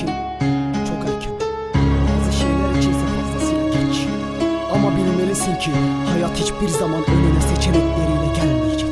için çok erken. Bazı şeyler içinse fazlasıyla geç. Ama bilmelisin ki hayat hiçbir zaman önüne seçenekleriyle gelmeyecek.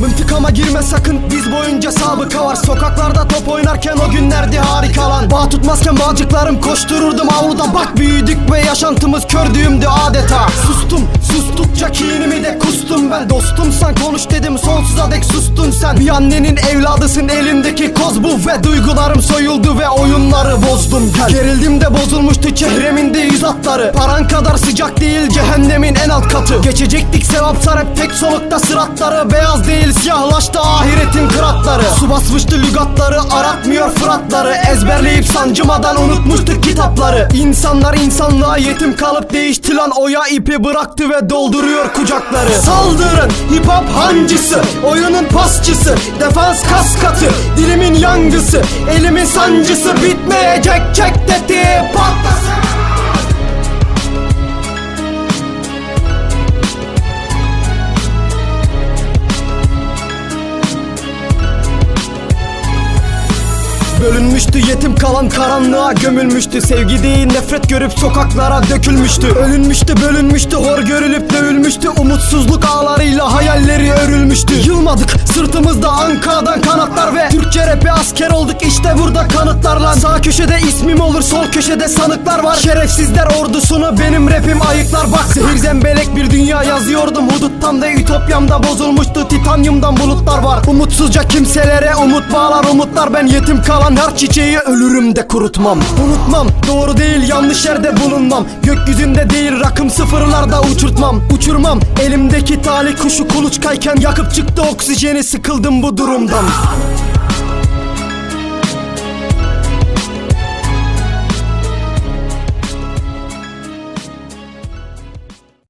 Mıntıkama girme sakın. Diz boyunca sabıka var. Sokaklarda top oynarken o günlerdi harika lan. Bağ tutmazken bağcıklarım koştururdum avludan. Bak büyüdük ve yaşantımız kördüğümdü adeta. Sustum sustukça kinimi de kustum ben. Dostumsan konuş dedim sonsuza dek sustun sen. Bir annenin evladısın elindeki koz bu. Ve duygularım soyuldu ve oyunları bozdum gel. Gerildim de bozulmuştu çehremin de yüz hatları. Paran kadar sıcak değil cehennemin en alt katı. Geçecektik sevaplar hep tek solukta sıratları. Beyaz değil siyahlaştı ahiretin kıratları. Su basmıştı lügatları aratmıyor fıratları. Ezberleyip sancımadan unutmuştuk kitapları. İnsanlar insanlığa yetim kalıp değişti lan. Oya ipi bıraktı ve dolduruyor kucakları. Saldırın hip hop hancısı Oyunun pasçısı Defans kas katı Dilimin yangısı Elimin sancısı Bitmeyecek çek dedi Patlasın Bölünmüştü yetim kalan karanlığa gömülmüştü. Sevgi değil nefret görüp sokaklara dökülmüştü. Ölünmüştü bölünmüştü hor görülüp dövülmüştü. Umutsuzluk ağlarıyla hayalleri örülmüştü. Yılmadık sırtımızda ankadan kanatlar ve Türkçe rapi asker olduk. İşte burada kanıtlarla Sağ köşede ismim olur sol köşede sanıklar var. Şerefsizler ordusunu benim rapim ayıklar. Bak zehir zembelek bir dünya yazıyordum. Huduttan ve ütopyamda bozulmuştu. Titanyumdan bulutlar var. Umutsuzca kimselere umut bağlar umutlar. Ben yetim kalan her çiçeği ölürüm de kurutmam. Unutmam doğru değil yanlış yerde bulunmam. Gökyüzünde değil rakım sıfırlarda uçurtmam. Uçurmam elimdeki talih kuşu kuluçkayken Yakıp çıktı oksijeni sıkıldım bu durumdan